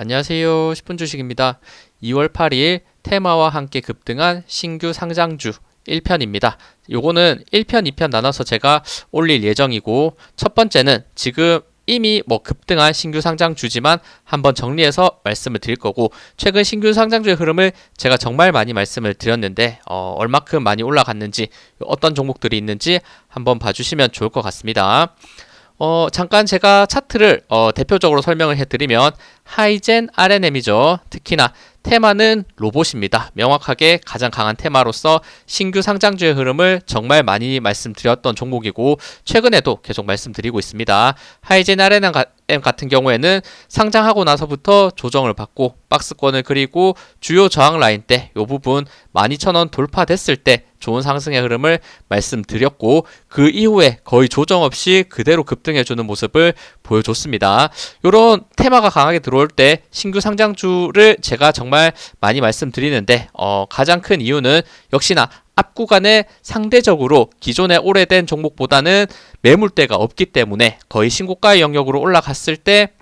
안녕하세요. 10분 주식입니다. 2월 8일 테마와 함께 급등한 신규 상장주 1편입니다. 요거는 1편, 2편 나눠서 제가 올릴 예정이고 첫 번째는 지금 이미 뭐 급등한 신규 상장주지만 한번 정리해서 말씀을 드릴 거고 최근 신규 상장주의 흐름을 제가 정말 많이 말씀을 드렸는데 어, 얼마큼 많이 올라갔는지 어떤 종목들이 있는지 한번 봐주시면 좋을 것 같습니다. 어, 잠깐 제가 차트를 어, 대표적으로 설명을 해드리면 하이젠 RNM이죠. 특히나 테마는 로봇입니다. 명확하게 가장 강한 테마로서 신규 상장주의 흐름을 정말 많이 말씀드렸던 종목이고 최근에도 계속 말씀드리고 있습니다. 하이젠 RNM 같은 경우에는 상장하고 나서부터 조정을 받고 박스권을 그리고 주요 저항 라인 때 이 부분 12,000원 돌파됐을 때 좋은 상승의 흐름을 말씀드렸고 그 이후에 거의 조정 없이 그대로 급등해주는 모습을 보여줬습니다. 이런 테마가 강하게 들어올 때 신규 상장주를 제가 정말 많이 말씀드리는데 어, 가장 큰 이유는 역시나 앞 구간에 상대적으로 기존의 오래된 종목보다는 매물대가 없기 때문에 거의 신고가의 영역으로 올라갔을 때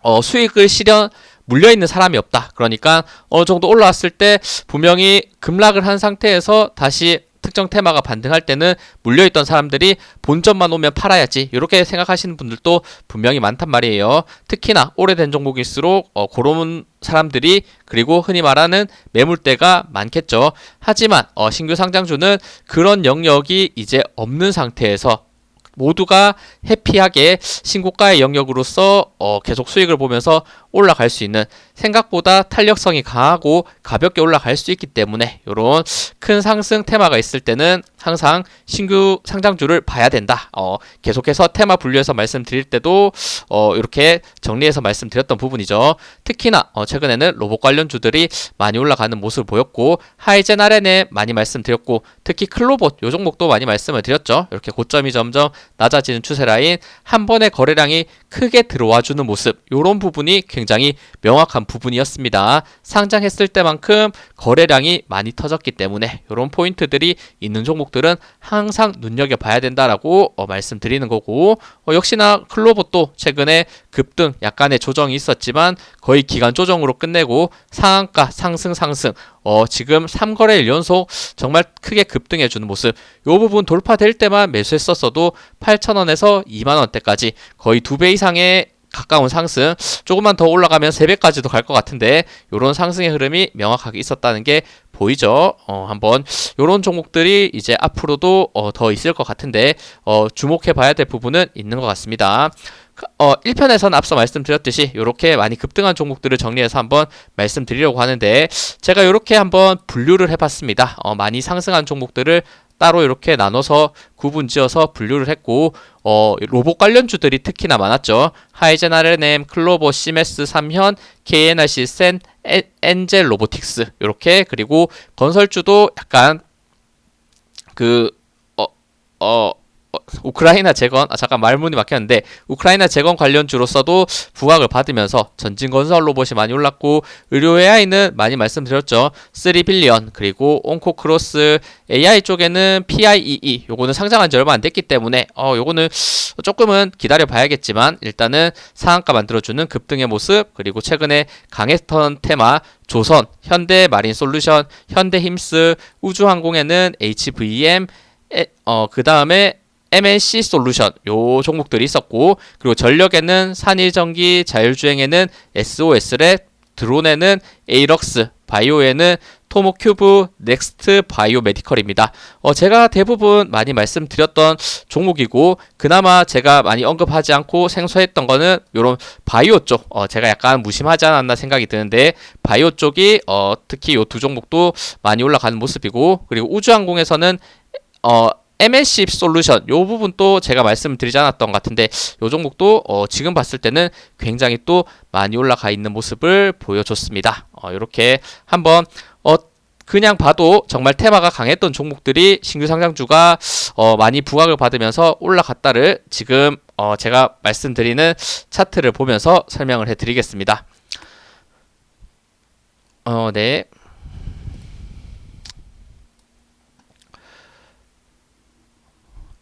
어, 수익을 실현 물려 있는 사람이 없다. 그러니까 어느 정도 올라왔을 때 분명히 급락을 한 상태에서 다시 특정 테마가 반등할 때는 물려있던 사람들이 본점만 오면 팔아야지 이렇게 생각하시는 분들도 분명히 많단 말이에요. 특히나 오래된 종목일수록 어, 그런 사람들이 그리고 흔히 말하는 매물대가 많겠죠. 하지만 어, 신규 상장주는 그런 영역이 이제 없는 상태에서 모두가 해피하게 신고가의 영역으로서 어, 계속 수익을 보면서 올라갈 수 있는 생각보다 탄력성이 강하고 가볍게 올라갈 수 있기 때문에 이런 큰 상승 테마가 있을 때는 항상 신규 상장주를 봐야 된다. 어, 계속해서 테마 분류해서 말씀드릴 때도 어, 이렇게 정리해서 말씀드렸던 부분이죠. 특히나 어, 최근에는 로봇 관련주들이 많이 올라가는 모습을 보였고 하이젠 아렌에 많이 말씀드렸고 특히 클로봇 요 종목도 많이 말씀을 드렸죠. 이렇게 고점이 점점 낮아지는 추세 라인 한 번에 거래량이 크게 들어와 주는 모습 이런 부분이 굉장히 명확한 부분이었습니다. 상장했을 때만큼 거래량이 많이 터졌기 때문에 이런 포인트들이 있는 종목들은 항상 눈여겨 봐야 된다라고 어, 말씀드리는 거고 어, 역시나 클로버도 최근에 급등 약간의 조정이 있었지만 거의 기간 조정으로 끝내고 상한가 상승 상승 어, 지금 3거래일 연속 정말 크게 급등해 주는 모습. 요 부분 돌파될 때만 매수했었어도 8,000원에서 2만 원대까지 거의 두 배 이상의 가까운 상승 조금만 더 올라가면 3배까지도 갈 것 같은데 요런 상승의 흐름이 명확하게 있었다는 게 보이죠? 어, 한번 요런 종목들이 이제 앞으로도 어, 더 있을 것 같은데 어, 주목해 봐야 될 부분은 있는 것 같습니다. 어, 1편에서는 앞서 말씀드렸듯이 이렇게 많이 급등한 종목들을 정리해서 한번 말씀드리려고 하는데 제가 이렇게 한번 분류를 해봤습니다. 어, 많이 상승한 종목들을 따로 이렇게 나눠서 구분 지어서 분류를 했고 어, 로봇 관련주들이 특히나 많았죠. 하이젠 RNM, 클로버, 시메스, 삼현, KNRC, 센, 엔젤 로보틱스 이렇게 그리고 건설주도 약간 그 어, 어, 어, 우크라이나 재건 아 잠깐 말문이 막혔는데 우크라이나 재건 관련주로서도 부각을 받으면서 전진 건설 로봇이 많이 올랐고 의료 AI는 많이 말씀드렸죠. 3빌리언 그리고 온코크로스 AI 쪽에는 PIEE 요거는 상장한 지 얼마 안 됐기 때문에 어 요거는 조금은 기다려 봐야겠지만 일단은 상한가 만들어주는 급등의 모습 그리고 최근에 강했던 테마 조선, 현대 마린 솔루션, 현대 힘스, 우주항공에는 HVM 어, 그 다음에 MNC 솔루션 요 종목들이 있었고 그리고 전력에는 산일전기 자율주행에는 SOS랩 드론에는 에이럭스 바이오에는 토모큐브 넥스트 바이오 메디컬입니다. 어, 제가 대부분 많이 말씀드렸던 종목이고 그나마 제가 많이 언급하지 않고 생소했던 거는 요런 바이오 쪽 어, 제가 약간 무심하지 않았나 생각이 드는데 바이오 쪽이 어, 특히 요두 종목도 많이 올라가는 모습이고 그리고 우주항공에서는 어, MSC 솔루션 요 부분도 제가 말씀드리지 않았던 것 같은데 요 종목도 어 지금 봤을 때는 굉장히 또 많이 올라가 있는 모습을 보여줬습니다. 어 이렇게 한번 어 그냥 봐도 정말 테마가 강했던 종목들이 신규 상장주가 어 많이 부각을 받으면서 올라갔다를 지금 어 제가 말씀드리는 차트를 보면서 설명을 해드리겠습니다. 어 네.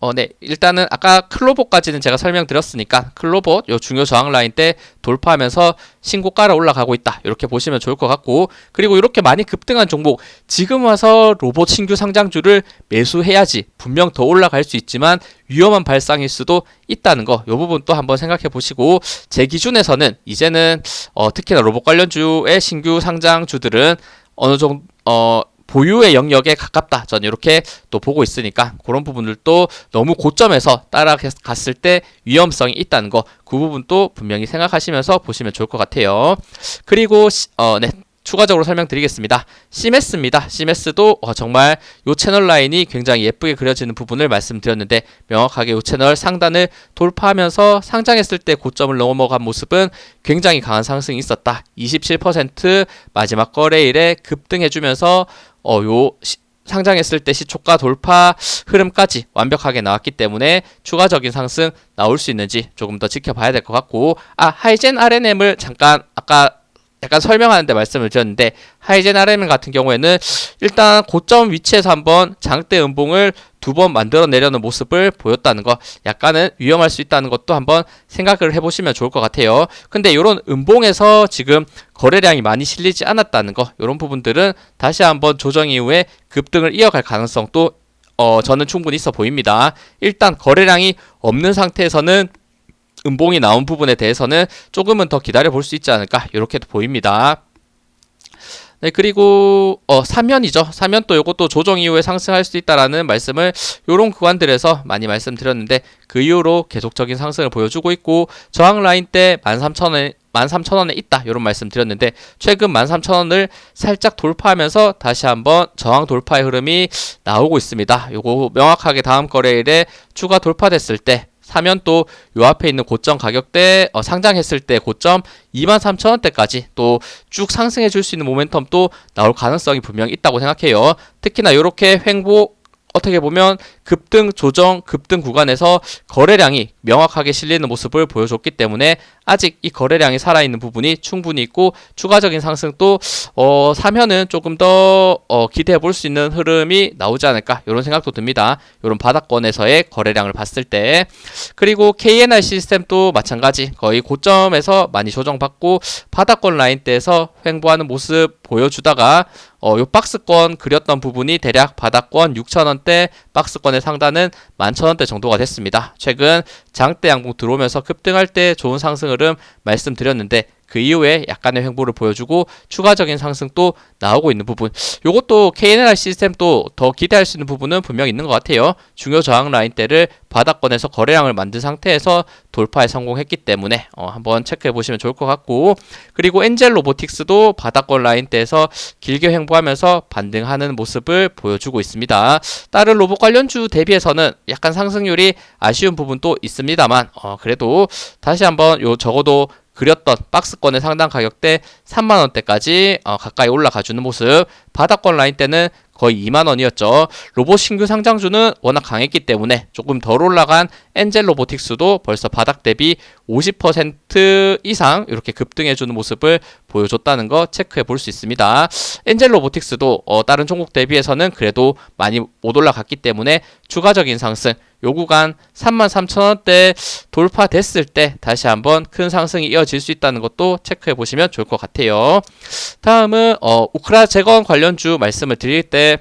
어, 네. 일단은 아까 클로봇까지는 제가 설명드렸으니까 클로봇 요 중요 저항 라인 때 돌파하면서 신고가로 올라가고 있다. 이렇게 보시면 좋을 것 같고 그리고 이렇게 많이 급등한 종목 지금 와서 로봇 신규 상장주를 매수해야지 분명 더 올라갈 수 있지만 위험한 발상일 수도 있다는 거. 요 부분 또 한번 생각해 보시고 제 기준에서는 이제는 어, 특히나 로봇 관련주의 신규 상장주들은 어느 정도 어 보유의 영역에 가깝다. 저는 이렇게 또 보고 있으니까 그런 부분들도 너무 고점에서 따라갔을 때 위험성이 있다는 거, 그 부분도 분명히 생각하시면서 보시면 좋을 것 같아요. 그리고 어, 네. 추가적으로 설명드리겠습니다. CMS입니다. CMS도 어, 정말 이 채널 라인이 굉장히 예쁘게 그려지는 부분을 말씀드렸는데 명확하게 이 채널 상단을 돌파하면서 상장했을 때 고점을 넘어간 모습은 굉장히 강한 상승이 있었다. 27% 마지막 거래일에 급등해주면서 어, 요 시, 상장했을 때 시초가 돌파 흐름까지 완벽하게 나왔기 때문에 추가적인 상승 나올 수 있는지 조금 더 지켜봐야 될 것 같고 아 하이젠 RNM을 잠깐 아까 약간 설명하는데 말씀을 드렸는데 하이젠 RM 같은 경우에는 일단 고점 위치에서 한번 장대 음봉을 두 번 만들어 내려는 모습을 보였다는 거 약간은 위험할 수 있다는 것도 한번 생각을 해보시면 좋을 것 같아요. 근데 이런 음봉에서 지금 거래량이 많이 실리지 않았다는 거 이런 부분들은 다시 한번 조정 이후에 급등을 이어갈 가능성도 어, 저는 충분히 있어 보입니다. 일단 거래량이 없는 상태에서는 음봉이 나온 부분에 대해서는 조금은 더 기다려 볼 수 있지 않을까 이렇게도 보입니다. 네, 그리고 어, 사면이죠. 사면 또 요것도 조정 이후에 상승할 수 있다라는 말씀을 요런 구간들에서 많이 말씀드렸는데 그 이후로 계속적인 상승을 보여주고 있고 저항 라인 때 13,000원에 13,000원에 있다. 이런 말씀 드렸는데 최근 13,000원을 살짝 돌파하면서 다시 한번 저항 돌파의 흐름이 나오고 있습니다. 요거 명확하게 다음 거래일에 추가 돌파됐을 때 사면 또 요 앞에 있는 고점 가격대 어, 상장했을 때 고점 23,000원대까지 또 쭉 상승해 줄 수 있는 모멘텀도 나올 가능성이 분명히 있다고 생각해요. 특히나 이렇게 횡보 어떻게 보면 급등 조정 급등 구간에서 거래량이 명확하게 실리는 모습을 보여줬기 때문에 아직 이 거래량이 살아있는 부분이 충분히 있고 추가적인 상승도 어, 사면은 조금 더 어, 기대해 볼 수 있는 흐름이 나오지 않을까 이런 생각도 듭니다. 이런 바닥권에서의 거래량을 봤을 때 그리고 KNR 시스템도 마찬가지 거의 고점에서 많이 조정받고 바닥권 라인대에서 횡보하는 모습 보여주다가 어, 요 박스권 그렸던 부분이 대략 바닥권 6천원대 박스권의 상단은 11,000원대 정도가 됐습니다. 최근 장대 양봉 들어오면서 급등할 때 좋은 상승 흐름 말씀드렸는데 그 이후에 약간의 횡보를 보여주고 추가적인 상승도 나오고 있는 부분. 요것도 KNR 시스템 또 더 기대할 수 있는 부분은 분명 있는 것 같아요. 중요 저항 라인대를 바닥권에서 거래량을 만든 상태에서 돌파에 성공했기 때문에 어, 한번 체크해 보시면 좋을 것 같고 그리고 엔젤 로보틱스도 바닥권 라인대에서 길게 횡보하면서 반등하는 모습을 보여주고 있습니다. 다른 로봇 관련주 대비해서는 약간 상승률이 아쉬운 부분도 있습니다만 어, 그래도 다시 한번 요 적어도 그렸던 박스권의 상당 가격대 3만원대까지 어, 가까이 올라가주는 모습 바닥권 라인 때는 거의 2만 원이었죠. 로봇 신규 상장주는 워낙 강했기 때문에 조금 덜 올라간 엔젤 로보틱스도 벌써 바닥 대비 50% 이상 이렇게 급등해주는 모습을 보여줬다는 거 체크해 볼 수 있습니다. 엔젤 로보틱스도 어, 다른 종목 대비해서는 그래도 많이 못 올라갔기 때문에 추가적인 상승 요 구간 33,000원대 돌파됐을 때 다시 한번 큰 상승이 이어질 수 있다는 것도 체크해 보시면 좋을 것 같아요. 다음은 어, 우크라 재건 관련주 말씀을 드릴 때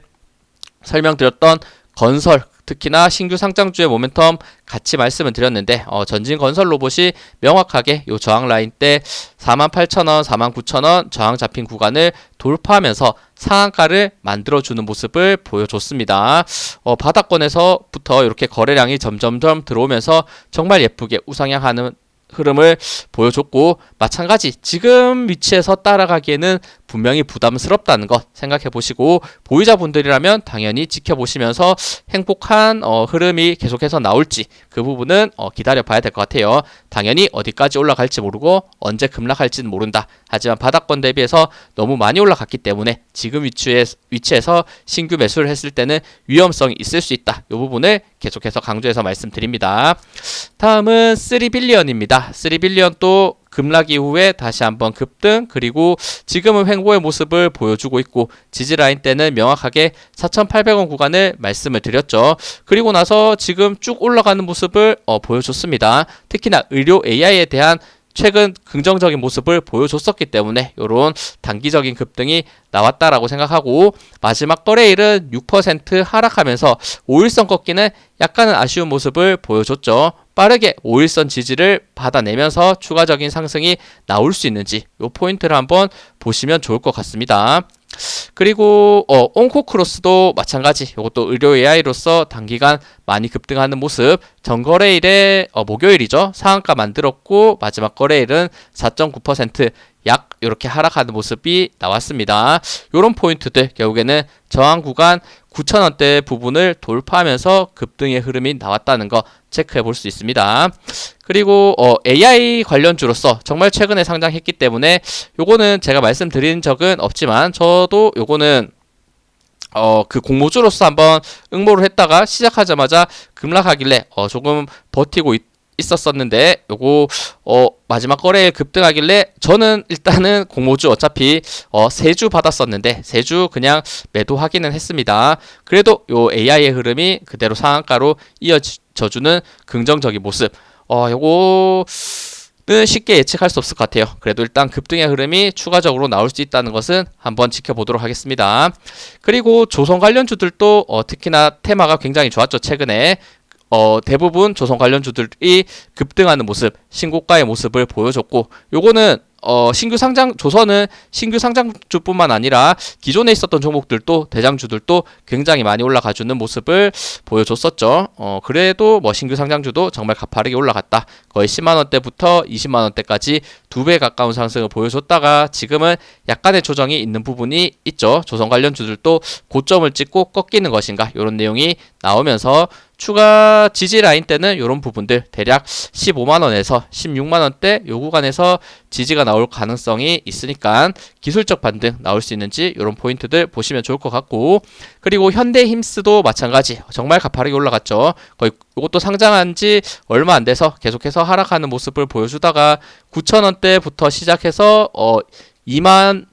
설명드렸던 건설 특히나 신규 상장주의 모멘텀 같이 말씀을 드렸는데 어, 전진 건설 로봇이 명확하게 요 저항 라인 때 48,000원, 49,000원 저항 잡힌 구간을 돌파하면서 상한가를 만들어주는 모습을 보여줬습니다. 어, 바닥권에서부터 이렇게 거래량이 점점점 들어오면서 정말 예쁘게 우상향하는 흐름을 보여줬고 마찬가지 지금 위치에서 따라가기에는 분명히 부담스럽다는 것 생각해 보시고 보유자 분들이라면 당연히 지켜보시면서 행복한 어, 흐름이 계속해서 나올지 그 부분은 어, 기다려 봐야 될 것 같아요. 당연히 어디까지 올라갈지 모르고 언제 급락할지는 모른다. 하지만 바닥권 대비해서 너무 많이 올라갔기 때문에 지금 위치에, 위치에서 신규 매수를 했을 때는 위험성이 있을 수 있다. 이 부분을 계속해서 강조해서 말씀드립니다. 다음은 3빌리언입니다. 3빌리언 또 급락 이후에 다시 한번 급등 그리고 지금은 횡보의 모습을 보여주고 있고 지지 라인 때는 명확하게 4,800원 구간을 말씀을 드렸죠. 그리고 나서 지금 쭉 올라가는 모습을 어, 보여줬습니다. 특히나 의료 AI에 대한 최근 긍정적인 모습을 보여줬었기 때문에 이런 단기적인 급등이 나왔다라고 생각하고 마지막 거래일은 6% 하락하면서 5일선 꺾기는 약간은 아쉬운 모습을 보여줬죠. 빠르게 5일선 지지를 받아내면서 추가적인 상승이 나올 수 있는지 이 포인트를 한번 보시면 좋을 것 같습니다. 그리고 어, 온코크로스도 마찬가지. 이것도 의료 AI로서 단기간 많이 급등하는 모습. 전거래일에 어, 목요일이죠. 상한가 만들었고 마지막 거래일은 4.9% 약 이렇게 하락하는 모습이 나왔습니다. 이런 포인트들 결국에는 저항 구간 9,000원대 부분을 돌파하면서 급등의 흐름이 나왔다는 거 체크해 볼 수 있습니다. 그리고 어, AI 관련주로서 정말 최근에 상장했기 때문에 요거는 제가 말씀드린 적은 없지만 저도 요거는 어, 그 공모주로서 한번 응모를 했다가 시작하자마자 급락하길래 어, 조금 버티고 있, 있었었는데 요거 어 마지막 거래에 급등하길래 저는 일단은 공모주 어차피 어 세 주 받았었는데 세 주 그냥 매도하기는 했습니다. 그래도 요 AI의 흐름이 그대로 상한가로 이어져주는 긍정적인 모습. 어 요거 는 쉽게 예측할 수 없을 것 같아요. 그래도 일단 급등의 흐름이 추가적으로 나올 수 있다는 것은 한번 지켜보도록 하겠습니다. 그리고 조선 관련주들도 어 특히나 테마가 굉장히 좋았죠 최근에 어, 대부분 조선 관련주들이 급등하는 모습, 신고가의 모습을 보여줬고, 요거는 어, 신규 상장 조선은 신규 상장주뿐만 아니라 기존에 있었던 종목들도 대장주들도 굉장히 많이 올라가주는 모습을 보여줬었죠. 어, 그래도 뭐 신규 상장주도 정말 가파르게 올라갔다. 거의 10만 원대부터 20만 원대까지 두 배 가까운 상승을 보여줬다가 지금은 약간의 조정이 있는 부분이 있죠. 조선 관련주들도 고점을 찍고 꺾이는 것인가 이런 내용이 나오면서 추가 지지 라인 때는 이런 부분들 대략 15만 원에서 16만 원대 요 구간에서 지지가 나올 가능성이 있으니까 기술적 반등 나올 수 있는지 이런 포인트들 보시면 좋을 것 같고 그리고 현대힘스도 마찬가지 정말 가파르게 올라갔죠. 거의 이것도 상장한 지 얼마 안 돼서 계속해서 하락하는 모습을 보여주다가 9천 원대부터 시작해서 어 2만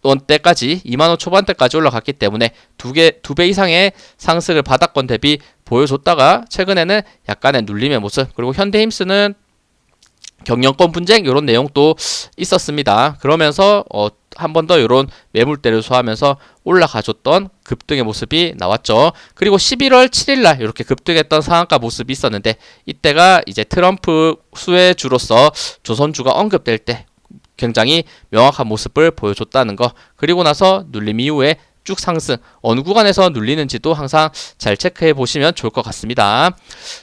원대까지 2만 원 초반대까지 올라갔기 때문에 두 개 두 배 이상의 상승을 바닥권 대비 보여줬다가 최근에는 약간의 눌림의 모습 그리고 현대힘스는 경영권 분쟁 이런 내용도 있었습니다. 그러면서 어, 한 번 더 이런 매물대를 소화하면서 올라가줬던 급등의 모습이 나왔죠. 그리고 11월 7일 날 이렇게 급등했던 상한가 모습이 있었는데 이때가 이제 트럼프 수혜주로서 조선주가 언급될 때 굉장히 명확한 모습을 보여줬다는 거. 그리고 나서 눌림 이후에 쭉 상승 어느 구간에서 눌리는지도 항상 잘 체크해 보시면 좋을 것 같습니다.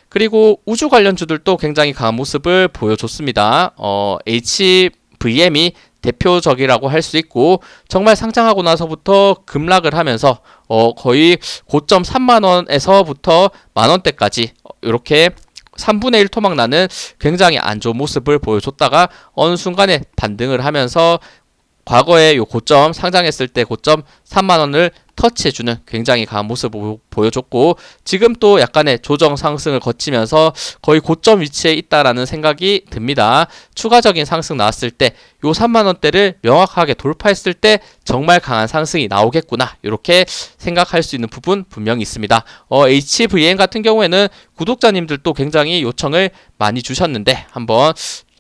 그리고 우주 관련주들도 굉장히 강한 모습을 보여줬습니다. 어, HVM이 대표적이라고 할 수 있고 정말 상장하고 나서부터 급락을 하면서 어, 거의 고점 3만 원에서부터 만 원대까지 이렇게 3분의 1 토막 나는 굉장히 안 좋은 모습을 보여줬다가 어느 순간에 반등을 하면서 과거에 요 고점 상장했을 때 고점 3만 원을 터치해주는 굉장히 강한 모습을 보여줬고 지금 또 약간의 조정 상승을 거치면서 거의 고점 위치에 있다라는 생각이 듭니다. 추가적인 상승 나왔을 때 요 3만 원대를 명확하게 돌파했을 때 정말 강한 상승이 나오겠구나 이렇게 생각할 수 있는 부분 분명히 있습니다. 어, HVN 같은 경우에는 구독자님들도 굉장히 요청을 많이 주셨는데 한번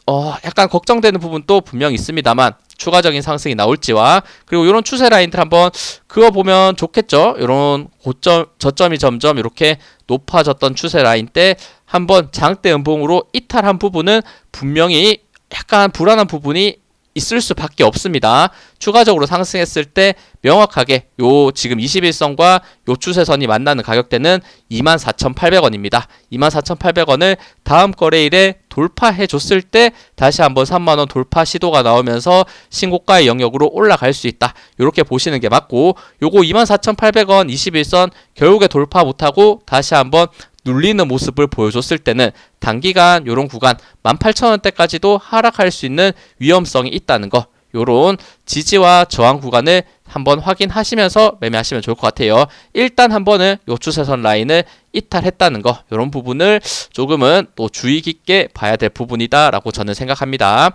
어, 약간 걱정되는 부분도 분명히 있습니다만 추가적인 상승이 나올지와 그리고 이런 추세 라인들 한번 그어 보면 좋겠죠. 이런 고점 저점이 점점 이렇게 높아졌던 추세 라인 때 한번 장대 음봉으로 이탈한 부분은 분명히 약간 불안한 부분이 있을 수밖에 없습니다. 추가적으로 상승했을 때 명확하게 요 지금 21선과 요 추세선이 만나는 가격대는 24,800원입니다. 24,800원을 다음 거래일에 돌파해 줬을 때 다시 한번 3만 원 돌파 시도가 나오면서 신고가의 영역으로 올라갈 수 있다. 이렇게 보시는 게 맞고 요거 24,800원 21선 결국에 돌파 못 하고 다시 한번 눌리는 모습을 보여줬을 때는 단기간 이런 구간 18,000원대까지도 하락할 수 있는 위험성이 있다는 거. 요런 지지와 저항 구간을 한번 확인하시면서 매매하시면 좋을 것 같아요. 일단 한번은 요 추세선 라인을 이탈했다는 거 이런 부분을 조금은 또 주의 깊게 봐야 될 부분이다라고 저는 생각합니다.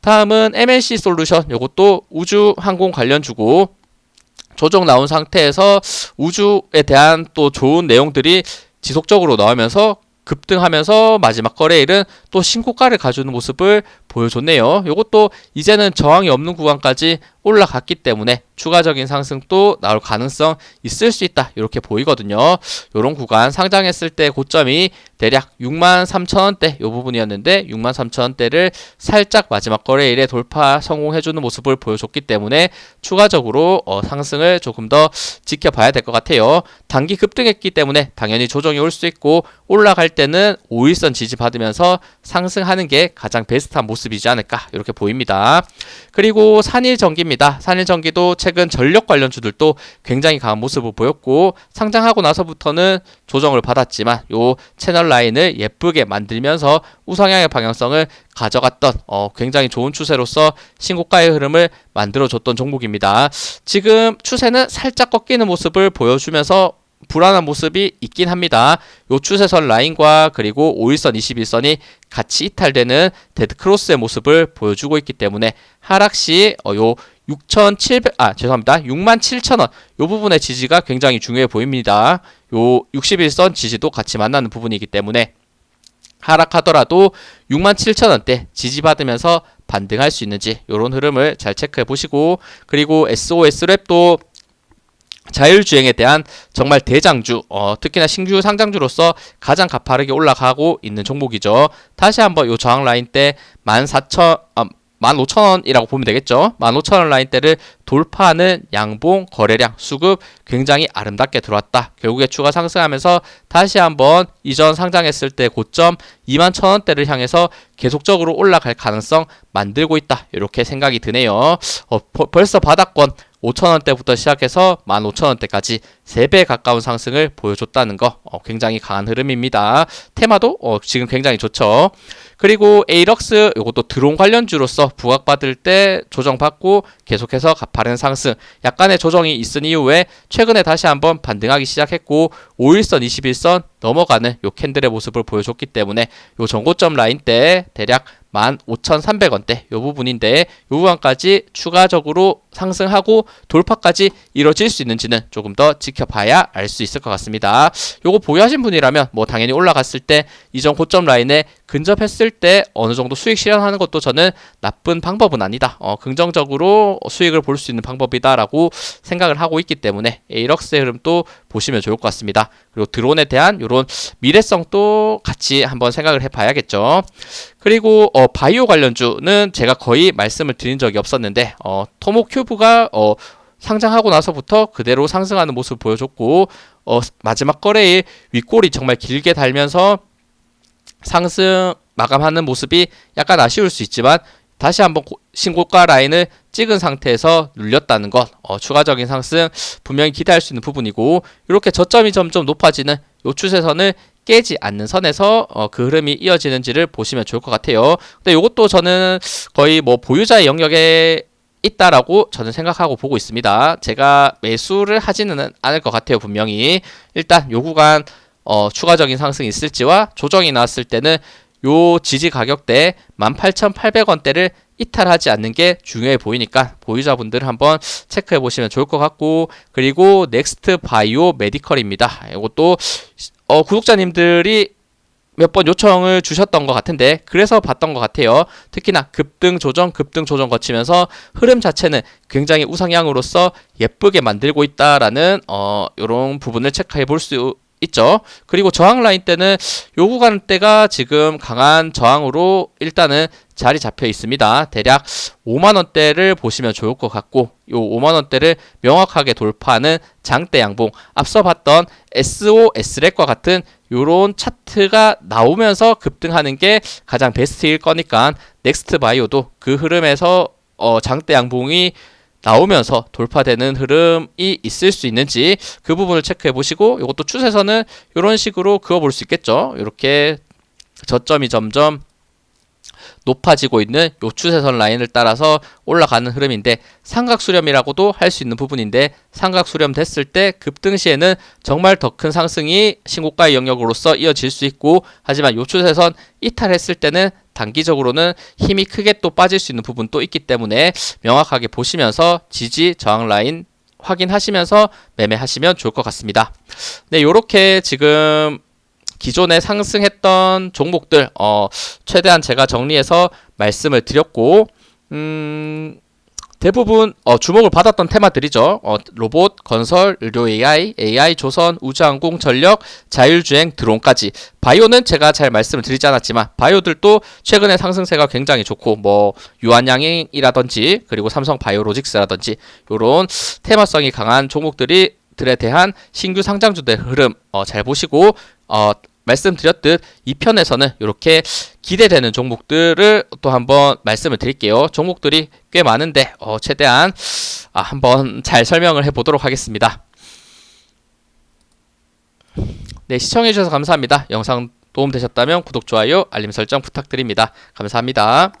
다음은 MNC 솔루션 요것도 우주 항공 관련 주고 조정 나온 상태에서 우주에 대한 또 좋은 내용들이 지속적으로 나오면서 급등하면서 마지막 거래일은 또 신고가를 가져오는 모습을 보여줬네요. 이것도 이제는 저항이 없는 구간까지 올라갔기 때문에 추가적인 상승도 나올 가능성 있을 수 있다. 이렇게 보이거든요. 이런 구간 상장했을 때 고점이 대략 6만 3천 원대 이 부분이었는데 6만 3천 원대를 살짝 마지막 거래일에 돌파 성공해주는 모습을 보여줬기 때문에 추가적으로 어, 상승을 조금 더 지켜봐야 될 것 같아요. 단기 급등했기 때문에 당연히 조정이 올 수 있고 올라갈 때는 5일선 지지 받으면서 상승하는 게 가장 베스트한 모습이지 않을까 이렇게 보입니다. 그리고 산일전기입니다. 산일전기도 최근 전력 관련주들도 굉장히 강한 모습을 보였고 상장하고 나서부터는 조정을 받았지만 요 채널 라인을 예쁘게 만들면서 우상향의 방향성을 가져갔던 어, 굉장히 좋은 추세로서 신고가의 흐름을 만들어줬던 종목입니다. 지금 추세는 살짝 꺾이는 모습을 보여주면서 불안한 모습이 있긴 합니다. 요 추세선 라인과 그리고 5일선, 21선이 같이 이탈되는 데드크로스의 모습을 보여주고 있기 때문에 하락 시 어, 요 6,700, 아, 죄송합니다. 67,000원. 요 부분의 지지가 굉장히 중요해 보입니다. 요 61선 지지도 같이 만나는 부분이기 때문에 하락하더라도 67,000원대 지지받으면서 반등할 수 있는지 요런 흐름을 잘 체크해 보시고 그리고 SOS 랩도 자율주행에 대한 정말 대장주, 어, 특히나 신규 상장주로서 가장 가파르게 올라가고 있는 종목이죠. 다시 한번 요 저항 라인 때 14,000, 아, 15,000원이라고 보면 되겠죠. 15,000원 라인대를 돌파하는 양봉 거래량 수급 굉장히 아름답게 들어왔다. 결국에 추가 상승하면서 다시 한번 이전 상장했을 때 고점 21,000원대를 향해서 계속적으로 올라갈 가능성 만들고 있다. 이렇게 생각이 드네요. 어, 벌써 바닥권 5천원대부터 시작해서 15,000원대까지 3배 가까운 상승을 보여줬다는 거 어, 굉장히 강한 흐름입니다. 테마도 어, 지금 굉장히 좋죠. 그리고 에이럭스 이것도 드론 관련주로서 부각받을 때 조정받고 계속해서 가파른 상승 약간의 조정이 있은 이후에 최근에 다시 한번 반등하기 시작했고 5일선 21선 넘어가는 요 캔들의 모습을 보여줬기 때문에 요 전고점 라인 때 대략 15,300원대 요 부분인데 요 구간까지 추가적으로 상승하고 돌파까지 이뤄질 수 있는지는 조금 더 지켜봐야 알 수 있을 것 같습니다. 요거 보유하신 분이라면 뭐 당연히 올라갔을 때 이전 고점 라인에 근접했을 때 어느 정도 수익 실현하는 것도 저는 나쁜 방법은 아니다. 어, 긍정적으로 수익을 볼 수 있는 방법이다라고 생각을 하고 있기 때문에 에이럭스의 흐름도 보시면 좋을 것 같습니다. 그리고 드론에 대한 이런 미래성도 같이 한번 생각을 해봐야겠죠. 그리고 어, 바이오 관련주는 제가 거의 말씀을 드린 적이 없었는데 어, 토모큐브가 어, 상장하고 나서부터 그대로 상승하는 모습을 보여줬고 어, 마지막 거래일 윗골이 정말 길게 달면서 상승 마감하는 모습이 약간 아쉬울 수 있지만 다시 한번 신고가 라인을 찍은 상태에서 눌렸다는 것 어, 추가적인 상승 분명히 기대할 수 있는 부분이고 이렇게 저점이 점점 높아지는 요 추세선을 깨지 않는 선에서 어, 그 흐름이 이어지는지를 보시면 좋을 것 같아요. 근데 이것도 저는 거의 뭐 보유자의 영역에 있다라고 저는 생각하고 보고 있습니다. 제가 매수를 하지는 않을 것 같아요. 분명히 일단 요 구간 어, 추가적인 상승이 있을지와 조정이 나왔을 때는 요 지지 가격대 18,800원대를 이탈하지 않는 게 중요해 보이니까 보유자분들 한번 체크해 보시면 좋을 것 같고 그리고 넥스트 바이오 메디컬입니다. 이것도 어, 구독자님들이 몇 번 요청을 주셨던 것 같은데 그래서 봤던 것 같아요. 특히나 급등 조정 급등 조정 거치면서 흐름 자체는 굉장히 우상향으로서 예쁘게 만들고 있다라는 어 이런 부분을 체크해 볼 수 있죠. 그리고 저항 라인 때는 요 구간 때가 지금 강한 저항으로 일단은 자리 잡혀 있습니다. 대략 5만 원대를 보시면 좋을 것 같고 요 5만 원대를 명확하게 돌파하는 장대 양봉 앞서 봤던 SOS렉과 같은 요런 차트가 나오면서 급등하는 게 가장 베스트일 거니까 넥스트 바이오도 그 흐름에서 어 장대 양봉이 나오면서 돌파되는 흐름이 있을 수 있는지 그 부분을 체크해 보시고 이것도 추세선은 이런 식으로 그어 볼 수 있겠죠. 이렇게 저점이 점점 높아지고 있는 요 추세선 라인을 따라서 올라가는 흐름인데 삼각 수렴이라고도 할 수 있는 부분인데 삼각 수렴 됐을 때 급등 시에는 정말 더 큰 상승이 신고가의 영역으로서 이어질 수 있고 하지만 요 추세선 이탈했을 때는 단기적으로는 힘이 크게 또 빠질 수 있는 부분도 있기 때문에 명확하게 보시면서 지지 저항 라인 확인하시면서 매매하시면 좋을 것 같습니다. 네, 요렇게 지금 기존에 상승했던 종목들 어 최대한 제가 정리해서 말씀을 드렸고 음 대부분 어, 주목을 받았던 테마들이죠. 어, 로봇, 건설, 의료 AI, AI, 조선, 우주항공, 전력, 자율주행, 드론까지. 바이오는 제가 잘 말씀을 드리지 않았지만 바이오들도 최근에 상승세가 굉장히 좋고 뭐 유한양행이라든지 그리고 삼성 바이오로직스라든지 요런 테마성이 강한 종목들이 들에 대한 신규 상장주들 흐름 어, 잘 보시고 어, 말씀드렸듯 이 편에서는 이렇게 기대되는 종목들을 또 한번 말씀을 드릴게요. 종목들이 꽤 많은데 어, 최대한 아, 한번 잘 설명을 해보도록 하겠습니다. 네, 시청해주셔서 감사합니다. 영상 도움 되셨다면 구독, 좋아요, 알림 설정 부탁드립니다. 감사합니다.